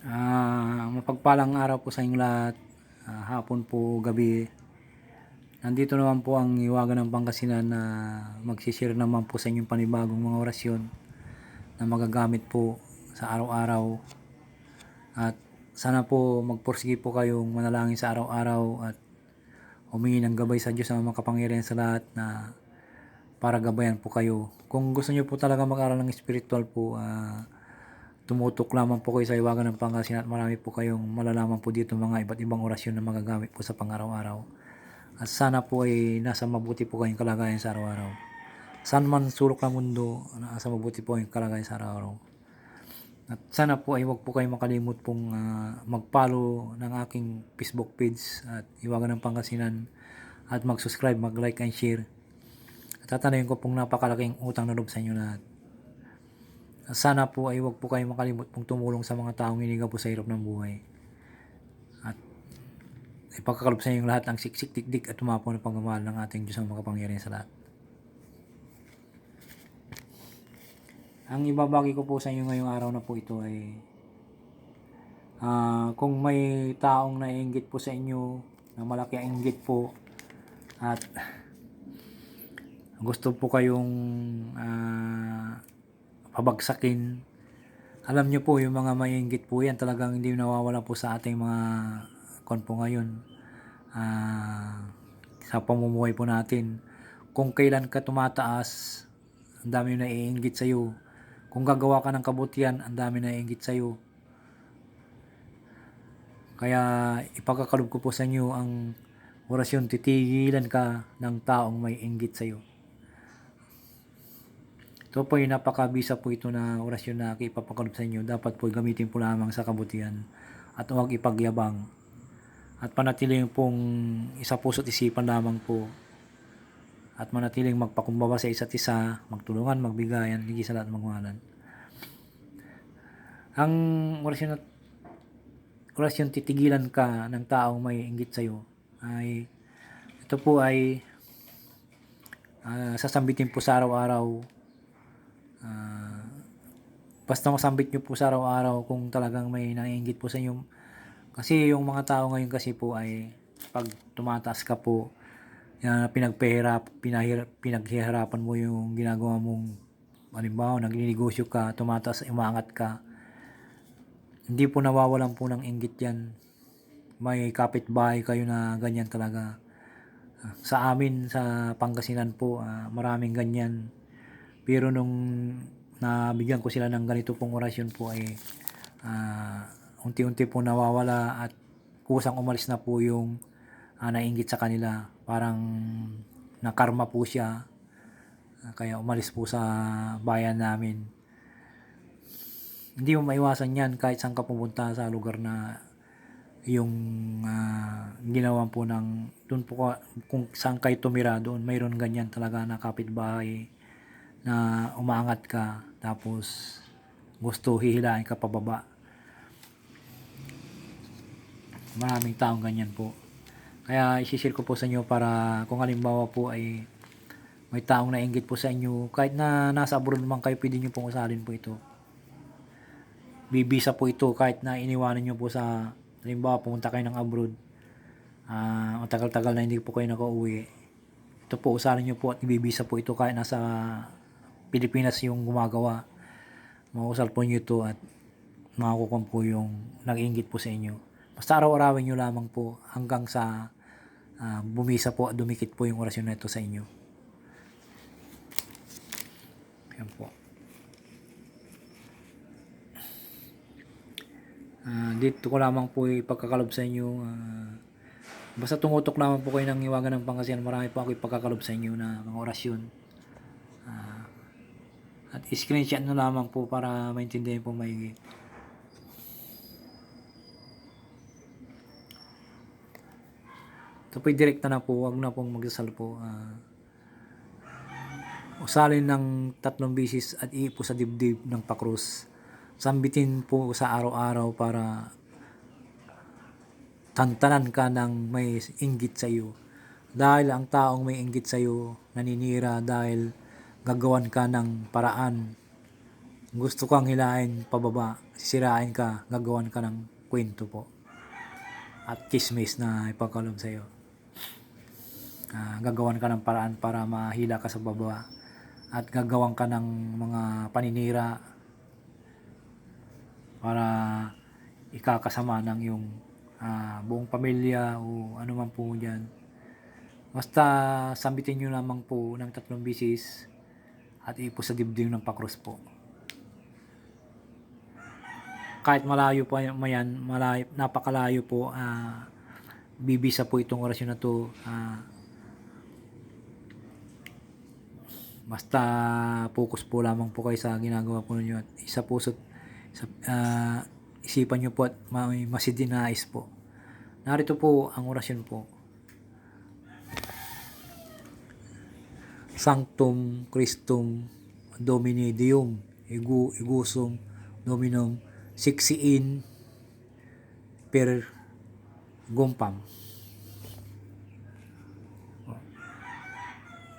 Ah, mapagpalang araw po sa inyo lahat. Ah, hapon po, gabi. Nandito naman po ang Iwaga ng Pangasinan na magsishare naman po sa inyong panibagong mga orasyon na magagamit po sa araw-araw. At sana po magpursige po kayong manalangin sa araw-araw at humingi ng gabay sa Diyos na makapangyarihan sa lahat na para gabayan po kayo. Kung gusto niyo po talaga mag-aral ng spiritual po, ah, tumutok lamang po kayo sa iwagan ng Pangasinan at marami po kayong malalaman po dito mga iba't ibang orasyon na magagamit po sa pang-araw-araw. At sana po ay nasa mabuti po kayong kalagayan sa araw-araw. Saan man sulok ng mundo, nasa mabuti po kayong kalagayan sa araw-araw. At sana po ay huwag po kayong makalimot pong ah, mag-follow ng aking Facebook page at Iwagan ng Pangasinan at mag-subscribe, mag-like and share. At tatanayin ko pong napakalaking utang na loob sa inyo lahat. Sana po ay huwag po kayong makalimot pong tumulong sa mga taong inigaw po sa hirap ng buhay. At ipagkakalob sa inyo lahat ang siksik dikdik at tumapo na pagmamahal ng ating Diyos ang makapangyarihan sa lahat. Ang ibabagi ko po sa inyo ngayong araw na po ito ay ah, kung may taong naiinggit po sa inyo na malaki ang inggit po at gusto po kayong ah, pabagsakin. Alam nyo po, yung mga maiinggit po yan, talagang hindi nawawala po sa ating mga kon po ngayon. Ah, sa pamumuhay po natin. Kung kailan ka tumataas, ang dami na iinggit sa'yo. Kung gagawa ka ng kabutihan, ang dami na iinggit sa'yo. Kaya ipagkakalob ko po sa inyo ang orasyon, titigilan ka ng taong may inggit sa'yo. Ito po yung napakabisa po ito na orasyon na ipapakalob sa inyo. Dapat po gamitin po lamang sa kabutihan at huwag ipagyabang. At panatiling pong isa puso't isipan lamang po. At manatiling magpakumbaba sa isa't isa, magtulungan, magbigayan, higit sa lahat magmahalan. Ang orasyon na orasyon titigilan ka ng taong may inggit sa'yo ay ito po ay ah, sasambitin po sa araw-araw Ah, basta masambit nyo po sa araw-araw kung talagang may naiingit po sa inyo. Kasi yung mga tao ngayon kasi po ay pag tumataas ka po, uh, pinagpahirap, pinahirap, pinaghihirapan mo yung ginagawa mong halimbawa, nagninegosyo ka, tumataas, umangat ka. Hindi po nawawalan po ng inggit yan. May kapitbahay kayo na ganyan talaga. Ah, sa amin, sa Pangasinan po, ah, maraming ganyan. Pero nung nabigyan ko sila ng ganito pong orasyon po ay ah, unti-unti po nawawala at kusang umalis na po yung uh, nainggit sa kanila. Parang nakarma po siya. Ah, kaya umalis po sa bayan namin. Hindi mo maiwasan yan kahit saan ka pumunta sa lugar na yung ah, ginawa po ng doon po kung saan kayo tumira doon mayroon ganyan talaga na kapitbahay na umaangat ka tapos gusto hihilain ka pababa. Maraming taong ganyan po. Kaya isishare ko po sa inyo para kung halimbawa po ay may taong nainggit po sa inyo, kahit na nasa abroad man kayo, pwede nyo pong usalin po ito. Bibisa po ito kahit na iniwanan nyo po sa, halimbawa pumunta kayo ng abroad, ah matagal-tagal na hindi po kayo nakauwi. Ito po, usalin nyo po at ibibisa po ito kahit nasa Pilipinas yung gumagawa. Mausal po nyo ito at makakukuha po yung nag-ingit po sa inyo. Basta araw-arawin nyo lamang po hanggang sa ah, bumisa po at dumikit po yung orasyon na ito sa inyo. Yan po. Ah, dito ko lamang po ipagkakalob sa inyo. ah, basta tumutok lamang po kayo ng iwagan ng pangasinan. Marami po ako ipagkakalob sa inyo na mga orasyon. At screenshot nyo lamang po para maintindihan po maigi. Ito po'y direkta na po, wag na pong magdasal po. Ah, usalin ng tatlong bisis at iipo sa dibdib ng pakrus. Sambitin po sa araw-araw para tantanan ka ng may inggit sa iyo. Dahil ang taong may inggit sa iyo naninira dahil gagawan ka ng paraan gusto kang hilahin pababa, sisirain ka, gagawan ka ng kwento po. At chismis na ipagkaloob sa iyo. Ah, gagawan ka ng paraan para mahila ka sa baba. At gagawan ka ng mga paninira para ikakasama ng yung ah, buong pamilya o ano man po dyan. Basta sambitin nyo lamang po ng tatlong bisis at ipo sa dibdib ng pakros po. Kahit malayo pa mayan, malayo, napakalayo po, ah, bibisa po itong orasyon na to. ah, basta focus po lamang po kayo sa ginagawa po ninyo at isa po sa, sa ah, isipan nyo po at may masidinais po. Narito po ang orasyon po. Sanctum Christum Domini Deum Igu Igusum Dominum Sixiin Per Gumpam.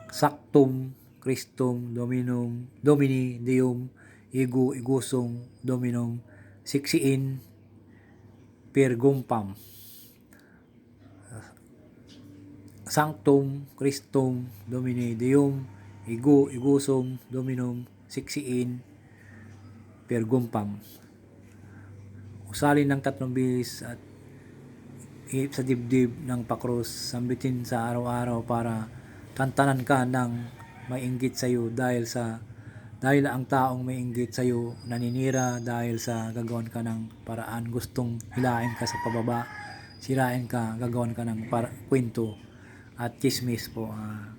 Sanctum Christum Dominum Domini Deum Igu Igusum Dominum Sixiin Per Gumpam Sanctum Christum Domini Deum Igu Igusum Dominum Sixiin Per Gumpam Usalin ng tatlong bis at ihip sa dibdib ng pakros sambitin sa araw-araw para tantanan ka ng mainggit sa iyo dahil sa dahil ang taong may inggit sa iyo naninira dahil sa gagawan ka ng paraan. Gustong hilain ka sa pababa sirain ka gagawan ka ng para, kwento at chismis po ah.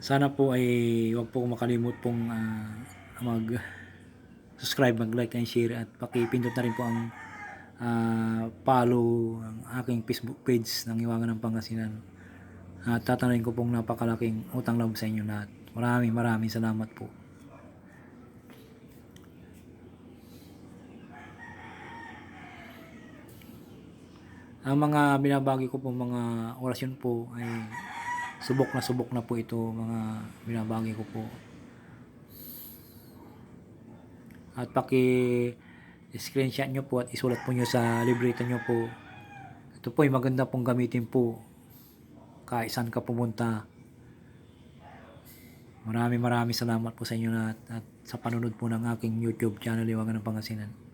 sana po ay wag po makalimot pong ah, mag subscribe, mag-like and share at pakipindot na rin po ang ah, follow ang aking Facebook page ng Iwangan ng Pangasinan. At tatanungin ko pong napakalaking utang loob sa inyo lahat. Maraming maraming salamat po. Ang mga binabagi ko po mga orasyon po ay subok na subok na po ito mga binabagi ko po. At paki screenshot nyo po at isulat po nyo sa libreta nyo po. Ito po ay maganda pong gamitin po kahit saan ka pumunta. Maraming maraming salamat po sa inyo lahat at sa panunod po ng aking YouTube channel Iwagan ng Pangasinan.